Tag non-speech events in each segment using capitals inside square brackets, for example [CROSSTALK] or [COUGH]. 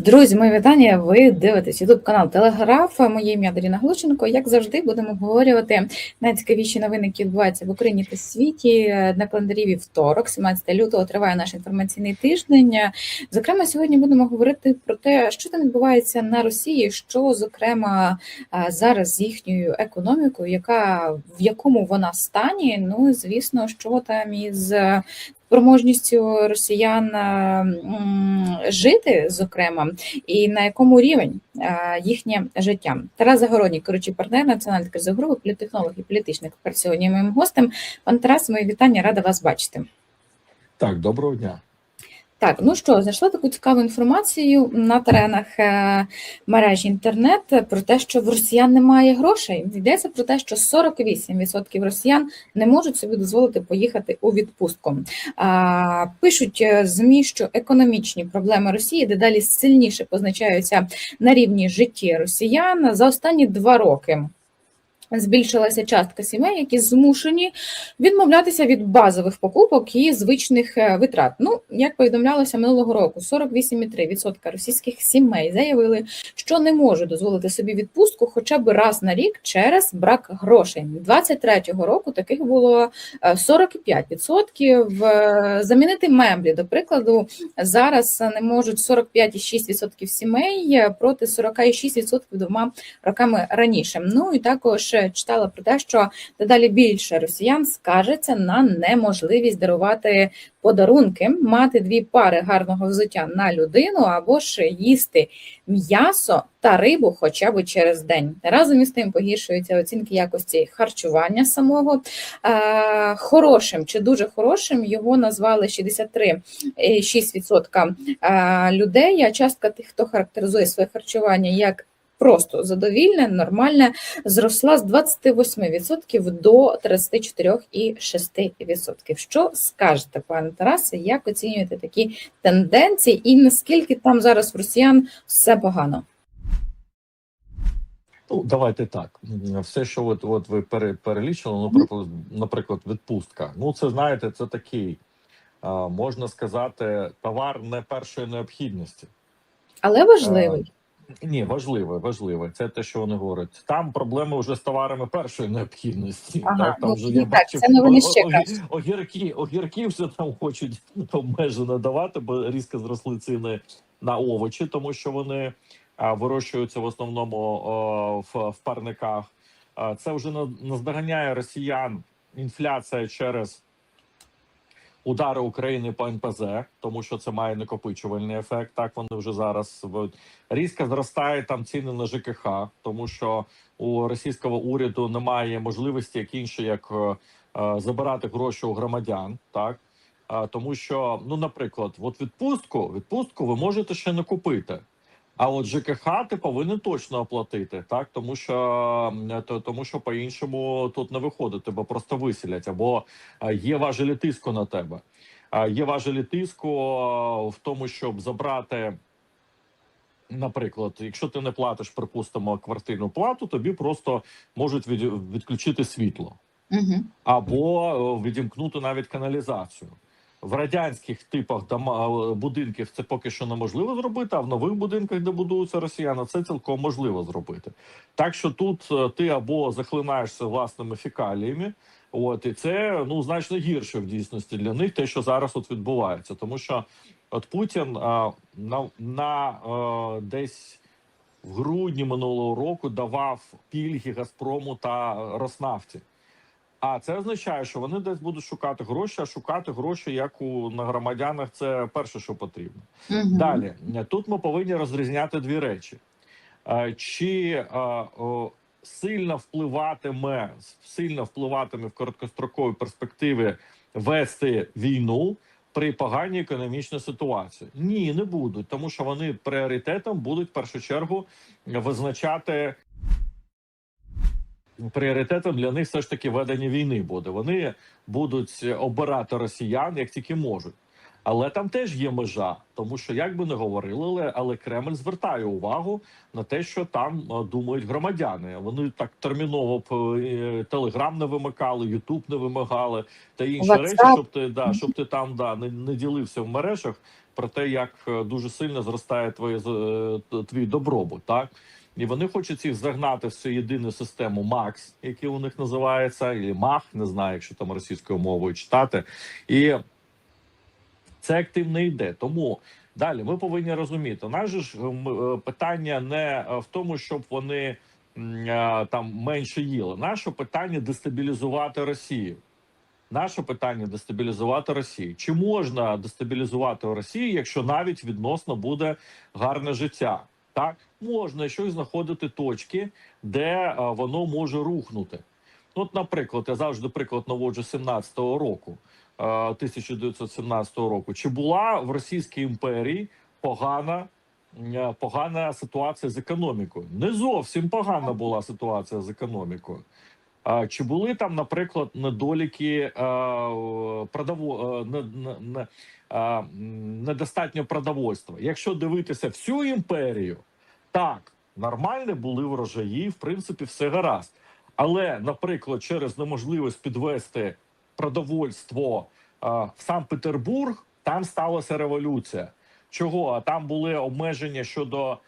Друзі, мої вітання. Ви дивитесь YouTube канал Телеграф. Моє ім'я Даріна Глушенко. Як завжди, будемо обговорювати найцікавіші новини, які відбуваються в Україні та світі. На календарі вівторок, 17 лютого, триває наш інформаційний тиждень. Зокрема, сьогодні будемо говорити про те, що там відбувається на Росії, що зокрема зараз з їхньою економікою, яка в якому вона стані. Ну звісно, що там із спроможністю росіян жити, зокрема, і на якому рівень е, їхнє життя. Тарас Загородній, керуючий партнер національної кризової групи, політехнолог і політичний експерт моїм гостем. Пан Тарас, мої вітання, рада вас бачити. Так, доброго дня. Так, ну що, знайшла таку цікаву інформацію на теренах е, мережі інтернет про те, що в росіян немає грошей. Йдеться про те, що 48% росіян не можуть собі дозволити поїхати у відпустку. А, Пишуть е, змі, що економічні проблеми Росії дедалі сильніше позначаються на рівні житті росіян за останні два роки. Збільшилася частка сімей, які змушені відмовлятися від базових покупок і звичних е, витрат. Ну, як повідомлялося минулого року, 48,3% російських сімей заявили, що не можуть дозволити собі відпустку хоча б раз на рік через брак грошей. 23-го року таких було 45%. Е, замінити меблі, до прикладу, зараз не можуть 45,6% сімей проти 46% двома роками раніше. Ну і також читала про те, що дедалі більше росіян скаржиться на неможливість дарувати подарунки, мати дві пари гарного взуття на людину або ж їсти м'ясо та рибу хоча б через день. Разом із тим погіршуються оцінки якості харчування самого. Е, хорошим чи дуже хорошим його назвали 63,6% е, людей. А частка тих, хто характеризує своє харчування як просто задовільне, нормальне, зросла з 28% до 34,6%. Що скажете, пане Тарасе, як оцінюєте такі тенденції, і наскільки там зараз в росіян все погано? Ну, давайте так. Все, що от, от ви пере, перелічили, ну, наприклад, наприклад, відпустка. Ну, це знаєте, це такий, можна сказати, товар не першої необхідності. Але важливий. Ні, важливе, важливе. Це те, що вони говорять. Там проблеми вже з товарами першої необхідності. Ага, так, там ну, вже я бачив, це ще огірки, огірки вже там хочуть обмежено давати, бо різко зросли ціни на овочі, тому що вони вирощуються в основному о, в, в парниках. Це вже на- наздоганяє росіян інфляція через удари України по НПЗ, тому що це має накопичувальний ефект. Так вони вже зараз різко зростає там ціни на ЖКХ, тому що у російського уряду немає можливості, як інше, як е, е, забирати гроші у громадян, так. Тому що, ну, наприклад, от відпустку, відпустку ви можете ще не купити. А от ЖКХ ти повинен точно оплатити, так тому що то- тому, що по-іншому тут не виходити, бо просто виселять, або є важелі тиску на тебе. Є важелі тиску в тому, щоб забрати. Наприклад, якщо ти не платиш, припустимо, квартирну плату, тобі просто можуть від, відключити світло Угу. або відімкнути навіть каналізацію. В радянських типах дома е, будинків це поки що неможливо зробити, а в нових будинках, де будуються росіяни, це цілком можливо зробити. Так що тут е, ти або захлинаєшся власними фекаліями, от і це ну значно гірше в дійсності для них, те, що зараз от відбувається, тому що от Путін е, на, на е, десь в грудні минулого року давав пільги Газпрому та Роснафті. А це означає, що вони десь будуть шукати гроші, а шукати гроші, як у на громадянах, це перше, що потрібно. Угу. Далі тут ми повинні розрізняти дві речі: Е, чи е, о, сильно впливатиме, сильно впливатиме в короткостроковій перспективі вести війну при поганій економічній ситуації? Ні, не будуть, тому що вони пріоритетом будуть в першу чергу визначати. Пріоритетом для них все ж таки ведення війни буде. Вони будуть обирати росіян як тільки можуть. Але там теж є межа, тому що як би не говорили, але, але Кремль звертає увагу на те, що там е, думають громадяни. Вони так терміново б е, Телеграм не вимикали, Ютуб не вимагали та інші WhatsApp. речі, щоб ти да, щоб ти там да не, не ділився в мережах про те, як е, дуже сильно зростає твоє твій добробут, так. І вони хочуть їх загнати в цю єдину систему МАКС, який у них називається, і МАХ, не знаю, якщо там російською мовою читати. І це активно йде. Тому далі ми повинні розуміти. Наше ж е, питання не в тому, щоб вони е, там менше їли. Наше питання дестабілізувати Росію. Наше питання дестабілізувати Росію. Чи можна дестабілізувати Росію, якщо навіть відносно буде гарне життя? Так можна щось знаходити точки, де а, воно може рухнути. От, наприклад, я завжди приклад наводжу 17-го року, е, 1917 року. Чи була в Російській імперії погана, е, погана ситуація з економікою? Не зовсім погана була ситуація з економікою. Чи були там, наприклад, недоліки е, продово, е, недостатньо продовольства? Якщо дивитися всю імперію, так нормальні були врожаї, в принципі, все гаразд. Але, наприклад, через неможливість підвести продовольство е, в Санкт-Петербург, там сталася революція. Чого? А там були обмеження щодо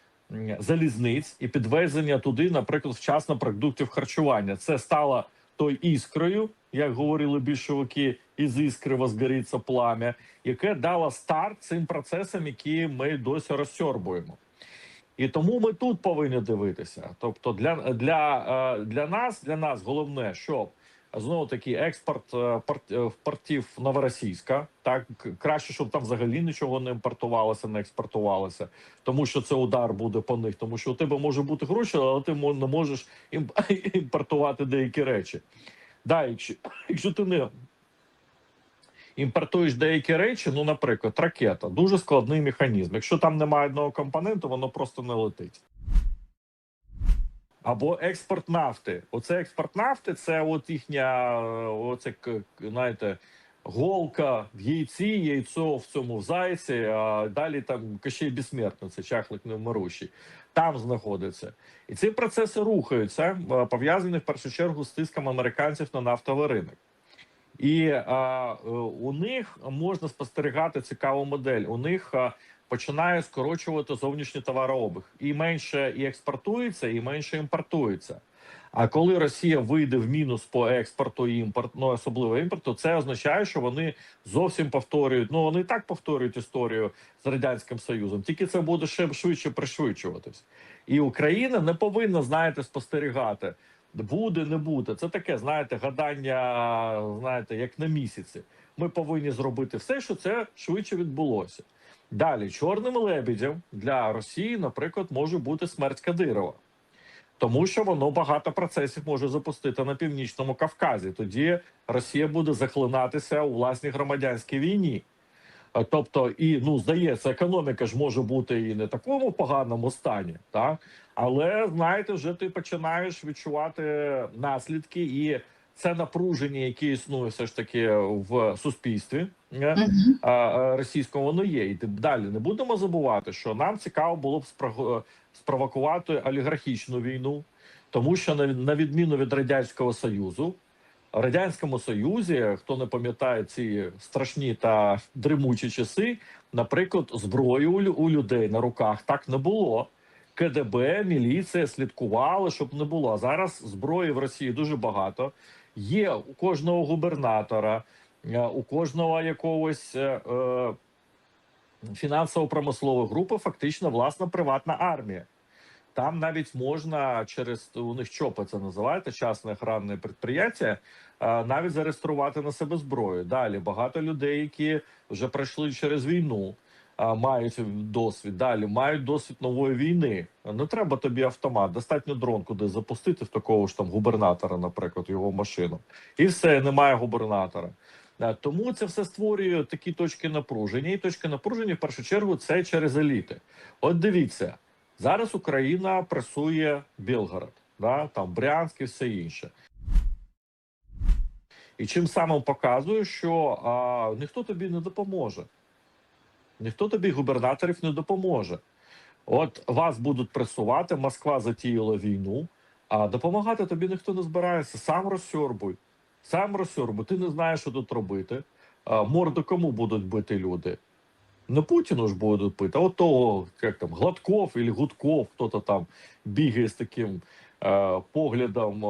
залізниць і підвезення туди, наприклад, вчасно продуктів харчування. Це стало той іскрою, як говорили більшовики, із іскри возгориться плам'я, яке дало старт цим процесам, які ми досі розсьорбуємо. І тому ми тут повинні дивитися. Тобто, для, для, е, для нас, для нас головне, щоб знову таки експорт е, порт- е, портів новоросійська. Так краще, щоб там взагалі нічого не імпортувалося, не експортувалося, тому що це удар буде по них. Тому що у тебе може бути гроші, але ти не можеш [LAUGHS] імпортувати деякі речі. Да, якщо, [COUGHS] якщо ти не імпортуєш деякі речі, ну, наприклад, ракета дуже складний механізм. Якщо там немає одного компоненту, воно просто не летить. Або експорт нафти. Оце експорт нафти, це от їхня, е, оце знаєте, голка в яйці, яйцо в цьому в зайці, а далі там кощей безсмертно, це чахлик невмирущий. Там знаходиться. І ці процеси рухаються, е, пов'язані в першу чергу з тиском американців на нафтовий ринок. І а, е, у них можна спостерігати цікаву модель. У них починає скорочувати зовнішній товарообіг. І менше і експортується, і менше імпортується. А коли Росія вийде в мінус по експорту і імпорт, ну особливо імпорту, це означає, що вони зовсім повторюють. Ну вони і так повторюють історію з радянським союзом, тільки це буде ще швидше пришвидшуватись. І Україна не повинна, знаєте, спостерігати. Буде, не буде. Це таке, знаєте, гадання, знаєте, як на місяці. Ми повинні зробити все, що це швидше відбулося. Далі, чорним лебедем для Росії, наприклад, може бути смерть Кадирова, тому що воно багато процесів може запустити на північному Кавказі. Тоді Росія буде захлинатися у власній громадянській війні. Тобто, і ну здається, економіка ж може бути і не такому поганому стані, так але знаєте, вже ти починаєш відчувати наслідки, і це напруження, яке існує все ж таки в суспільстві е, а, російському, воно є. І далі не будемо забувати, що нам цікаво було б спровокувати олігархічну війну, тому що на, відміну від радянського союзу. В радянському союзі, хто не пам'ятає ці страшні та дремучі часи, наприклад, зброї у, людей на руках так не було. КДБ, міліція слідкували, щоб не було. Зараз зброї в Росії дуже багато. Є у кожного губернатора, е, у кожного якогось е, е, фінансово-промислової групи фактично власна приватна армія. Там навіть можна через у них ЧОПи це називається частне охранне підприємство, навіть зареєструвати на себе зброю. Далі багато людей, які вже пройшли через війну, мають досвід. Далі мають досвід нової війни. Не треба тобі автомат, достатньо дрон куди запустити в такого ж там губернатора, наприклад, його машину, і все немає губернатора. Е, Тому це все створює такі точки напруження. І точки напруження в першу чергу це через еліти. От дивіться, зараз Україна пресує Білгород, да, там Брянськ і все інше. І чим самим показує, що а, ніхто тобі не допоможе. Ніхто тобі губернаторів не допоможе. От вас будуть пресувати, Москва затіяла війну, а допомагати тобі ніхто не збирається. Сам розсьорбуй, сам розсьорбуй. Ти не знаєш, що тут робити. Морду кому будуть бити люди? Не Путіну ж будуть бити, а от того, як там, Гладков або Гудков, хто-то там бігає з таким поглядом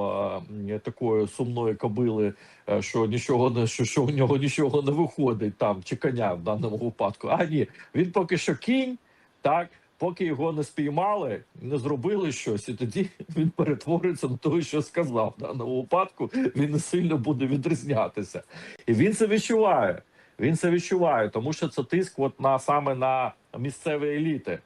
е, такої сумної кобили, е, що нічого не що, що у нього нічого не виходить там, чи коня в даному випадку. А ні, він поки що кінь, так. Поки його не спіймали, не зробили щось, і тоді [LAUGHS] він перетвориться на того, що сказав. В даному випадку він не сильно буде відрізнятися, і він це відчуває. Він це відчуває, тому що це тиск от на саме на місцеві еліти,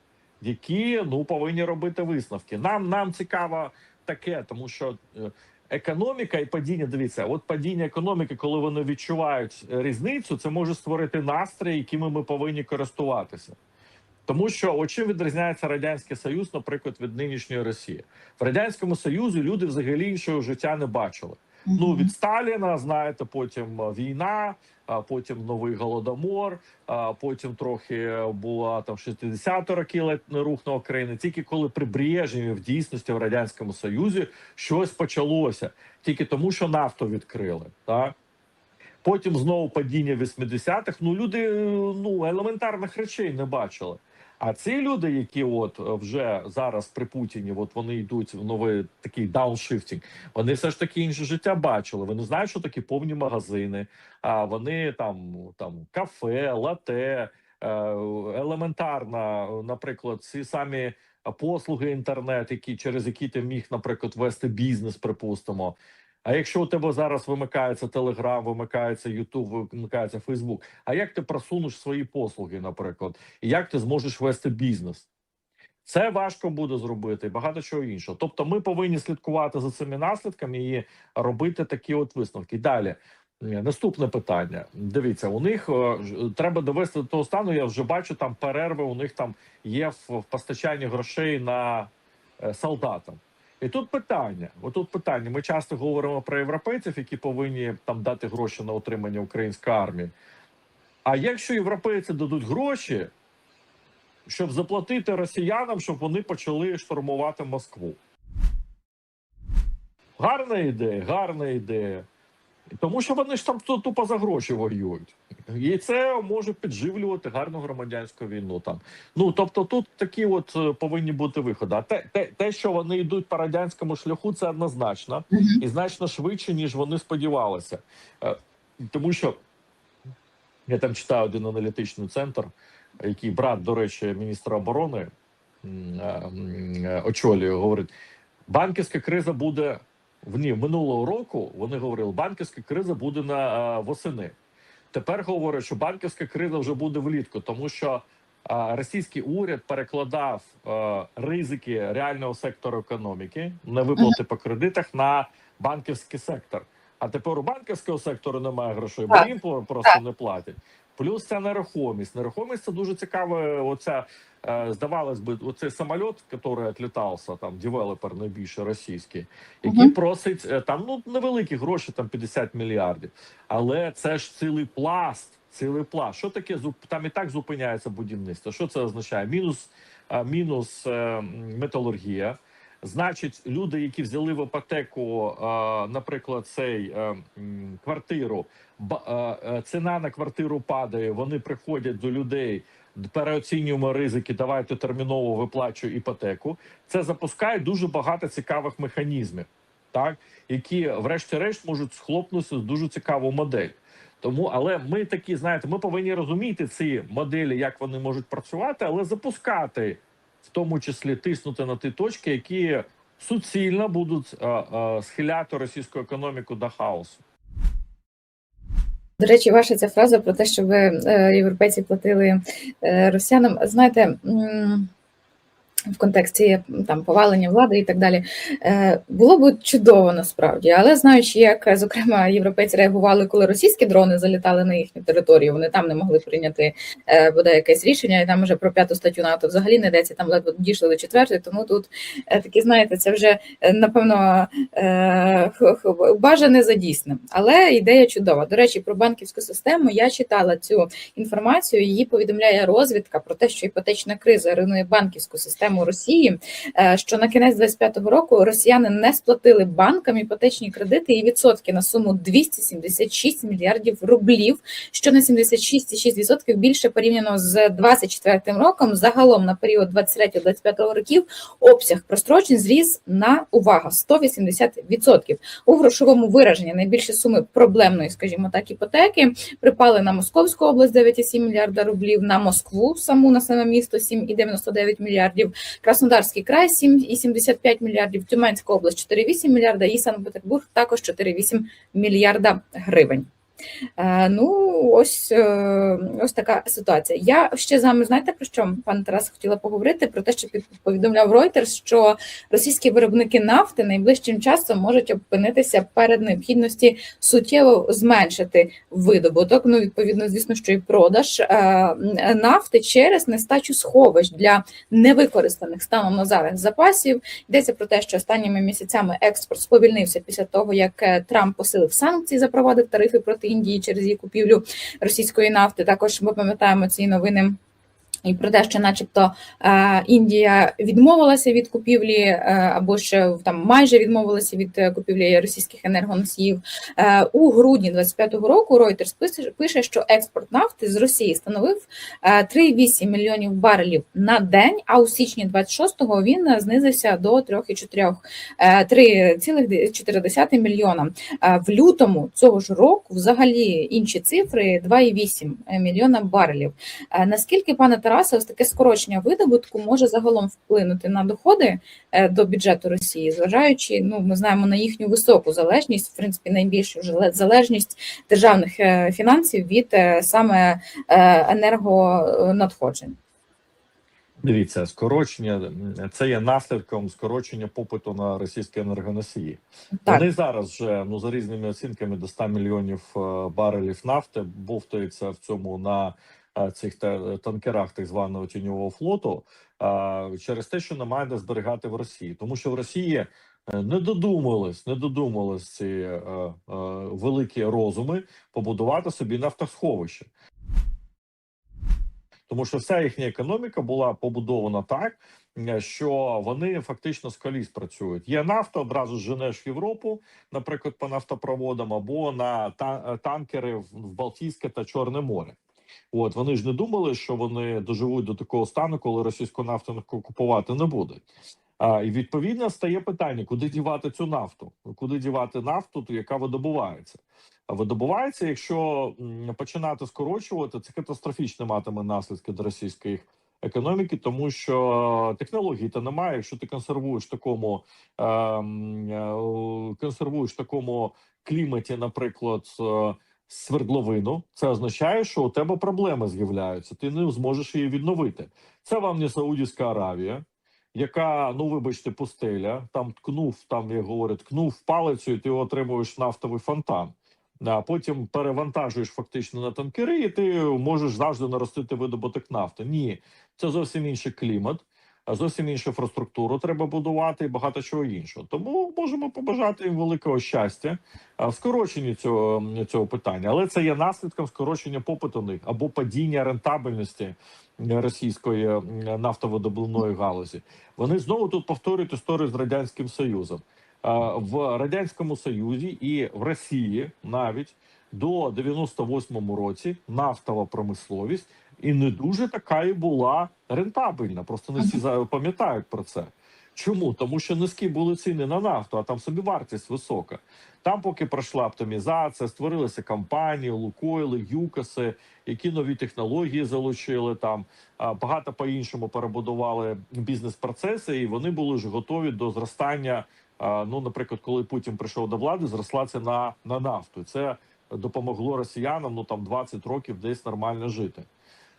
які ну повинні робити висновки. Нам нам цікаво таке, тому що е, економіка і падіння. Дивіться, от падіння економіки, коли вони відчувають е, різницю, це може створити настрій, якими ми повинні користуватися. Тому що о чим відрізняється радянський союз, наприклад, від нинішньої Росії в радянському союзі люди взагалі іншого життя не бачили. Ну від Сталіна, знаєте, потім е, війна, а потім новий голодомор. А потім трохи була там 60-ті роки ледь не рух на. Тільки коли при Брежневі в дійсності в радянському союзі щось почалося, тільки тому, що нафту відкрили. Так потім знову падіння 80-х. Ну люди е, ну елементарних речей не бачили. А ці люди, які от вже зараз при Путіні, от вони йдуть в новий такий дауншифтінг, вони все ж таки інше життя бачили. Вони знають, що такі повні магазини. А вони там там кафе, лате, е, елементарно, наприклад, ці самі послуги інтернет, які через які ти міг, наприклад, вести бізнес, припустимо. А якщо у тебе зараз вимикається Телеграм, вимикається Ютуб, вимикається Фейсбук, а як ти просунеш свої послуги, наприклад, і як ти зможеш вести бізнес? Це важко буде зробити і багато чого іншого. Тобто, ми повинні слідкувати за цими наслідками і робити такі от висновки. Далі е, наступне питання. Дивіться, у них е, ж- треба довести до того стану. Я вже бачу там перерви. У них там є в, постачанні грошей на е, солдатам. І тут питання: отут питання. Ми часто говоримо про європейців, які повинні там дати гроші на утримання української армії. А якщо європейці дадуть гроші, щоб заплатити росіянам, щоб вони почали штурмувати Москву? Гарна ідея, гарна ідея. Тому що вони ж там тупо за гроші воюють. І це може підживлювати гарну громадянську війну. Там ну тобто, тут такі от е, повинні бути виходи. А те, те, те, що вони йдуть по радянському шляху, це однозначно і значно швидше, ніж вони сподівалися. Е, Тому що я там читаю один аналітичний центр, який брат, до речі, міністра оборони е, очолює, говорить: банківська криза буде в ні, минулого року. Вони говорили, банківська криза буде на восени. Тепер говорять, що банківська криза вже буде влітку, тому що російський уряд перекладав е, ризики реального сектору економіки на виплати по кредитах на банківський сектор. А тепер у банківського сектору немає грошей, бо їм просто не платять. Плюс ця нерухомість. Нерухомість це дуже цікава. Оця здавалось би, оцей самоліт, який відлітався, там девелопер найбільше російський, який Мгм. просить е, там ну невеликі гроші, там 50 мільярдів. Але це ж цілий пласт. Цілий пласт. Що таке там і так зупиняється будівництво? Що це означає? Мінус, е, мінус е, металургія. Значить, люди, які взяли в іпотеку, е, наприклад, цей е, квартиру, е, е, ціна на квартиру падає. Вони приходять до людей, переоцінюємо ризики. Давайте терміново виплачуй іпотеку. Це запускає дуже багато цікавих механізмів, так які, врешті-решт, можуть схлопнутися з дуже цікаву модель. Тому, але ми такі, знаєте, ми повинні розуміти ці моделі, як вони можуть працювати, але запускати, в тому числі тиснути на ті точки, які суцільно будуть е, е, схиляти російську економіку до хаосу. До речі, ваша ця фраза про те, що ви європейці платили е, росіянам. Знаєте, в контексті там повалення влади і так далі. Е, Було б чудово насправді, але знаючи, як зокрема європейці реагували, коли російські дрони залітали на їхню територію, вони там не могли прийняти е, бодай якесь рішення, і там вже про п'яту статтю НАТО взагалі не йдеться, там ледве дійшли до четвертої. Тому тут е, такі, знаєте, це вже напевно бажане за дійсним. Але ідея чудова. До речі, про банківську систему я читала цю інформацію. Її повідомляє розвідка про те, що іпотечна криза руйнує банківську систему Росії. е, Що на кінець 25-го року росіяни не сплатили банкам іпотечні кредити і відсотки на суму 276 мільярдів рублів, що на 76,6% більше порівняно з 24 роком. Загалом на період 23-25 років обсяг прострочень зріс на увага 180%. У грошовому вираженні найбільші суми проблемної, скажімо так, іпотеки припали на Московську область 9,7 мільярда рублів, на Москву саму на саме місто 7,99 мільярдів, Краснодарський край 7,75 мільярдів, Тюменська область 4,8 мільярда і Санкт-Петербург також 4,8 мільярда гривень. Е, Ну, ось, е, ось така ситуація. Я ще з вами знаєте про що, пане Тарас, хотіла поговорити про те, що повідомляв Reuters, що російські виробники нафти найближчим часом можуть опинитися перед необхідності суттєво зменшити видобуток. Ну, відповідно, звісно, що і продаж е, нафти через нестачу сховищ для невикористаних станом на зараз запасів. Йдеться про те, що останніми місяцями експорт сповільнився після того, як Трамп посилив санкції, запровадив тарифи проти Індії через її купівлю російської нафти. Також ми пам'ятаємо ці новини. І про те, що, начебто, е, Індія відмовилася від купівлі, е, або ж там майже відмовилася від е, купівлі російських енергоносіїв. У грудні 25-го року Reuters пише, що експорт нафти з Росії становив е, 3,8 мільйонів барелів на день. А у січні 26-го він знизився до 3,4 е, 3,4 мільйона. В лютому цього ж року взагалі інші цифри 2,8 мільйона барелів. Наскільки, пане Тарасе, ось таке скорочення видобутку може загалом вплинути на доходи е, до бюджету Росії, зважаючи, ну ми знаємо на їхню високу залежність, в принципі, найбільшу залежність державних е, фінансів від е, саме енергонадходжень. Дивіться, скорочення це є наслідком скорочення попиту на російські енергоносії. Так. Вони зараз вже ну за різними оцінками до 100 мільйонів барелів нафти бовтаються в цьому на цих танкерах так званого тіньового флоту через те, що немає де зберігати в Росії, тому що в Росії е, не додумались, не додумались ці е, е, великі розуми побудувати собі нафтосховище. Тому що вся їхня економіка була побудована так, що вони фактично з коліс працюють. Є нафта, одразу женеш в Європу, наприклад, по нафтопроводам, або на танкери в Балтійське та Чорне море. От вони ж не думали, що вони доживуть до такого стану, коли російську нафту купувати не будуть. А, і відповідно стає питання, куди дівати цю нафту? Куди дівати нафту, ту, яка видобувається? А видобувається, якщо починати скорочувати, це катастрофічно матиме наслідки до російської економіки, тому що технологій то немає. Якщо ти консервуєш такому ем, е, консервуєш такому кліматі, наприклад. Свердловину, це означає, що у тебе проблеми з'являються. Ти не зможеш її відновити. Це вам не Саудівська Аравія, яка, ну вибачте, пустеля. Там ткнув, там як говорять, ткнув палицю, і ти отримуєш нафтовий фонтан. А потім перевантажуєш фактично на танкери, і ти можеш завжди наростити видобуток нафти. Ні, це зовсім інший клімат, зовсім іншу інфраструктуру треба будувати і багато чого іншого. Тому можемо побажати їм великого щастя в скороченні цього, цього питання, але це є наслідком скорочення попиту них або падіння рентабельності російської нафтовидобувної галузі. Вони знову тут повторюють історію з радянським союзом. В радянському союзі і в Росії навіть до 98-му році нафтова промисловість і не дуже така і була рентабельна. Просто не всі пам'ятають про це. Чому? Тому що низькі були ціни на нафту, а там собі вартість висока. Там, поки пройшла оптимізація, створилися компанії, Лукойли, Юкоси, які нові технології залучили там. Багато по-іншому перебудували бізнес-процеси, і вони були ж готові до зростання. Ну, наприклад, коли Путін прийшов до влади, зросла ціна на нафту. Це допомогло росіянам ну там 20 років десь нормально жити.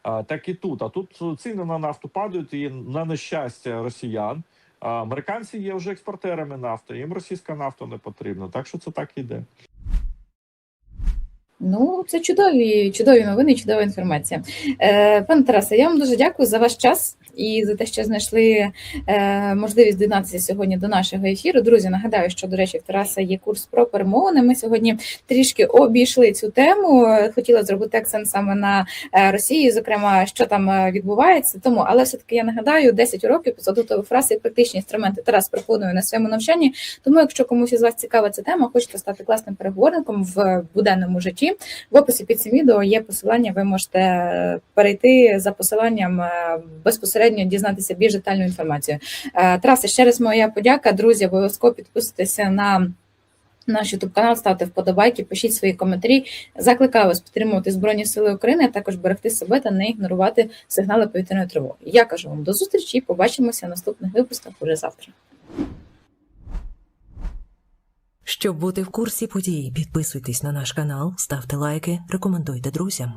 Так і тут. А тут ціни на нафту падають, і на нещастя росіян. Американці є вже експортерами нафти, їм російська нафта не потрібна. Так що це так і йде. Ну, це чудові, чудові новини, чудова інформація. Е, пане Тарасе, я вам дуже дякую за ваш час і за те, що знайшли е, можливість доєднатися сьогодні до нашого ефіру. Друзі, нагадаю, що, до речі, в Тараса є курс про перемовини. Ми сьогодні трішки обійшли цю тему. Хотіла зробити акцент саме на е, Росії, зокрема, що там е, відбувається. Тому, але все-таки я нагадаю, 10 уроків, 500 готових фраз і практичні інструменти Тарас пропонує на своєму навчанні. Тому, якщо комусь із вас цікава ця тема, хочете стати класним переговорником в буденному житті. В описі під цим відео є посилання. Ви можете перейти за посиланням е, безпосередньо дізнатися більш детальну інформацію. Е, Тарасе, ще раз моя подяка. Друзі, обов'язково підписуйтеся на. Наш youtube канал, ставте вподобайки, пишіть свої коментарі. Закликаю вас підтримувати Збройні Сили України, а також берегти себе та не ігнорувати сигнали повітряної тривоги. Я кажу вам до зустрічі і побачимося в наступних випусках уже завтра. Щоб бути в курсі подій, підписуйтесь на наш канал, ставте лайки, рекомендуйте друзям.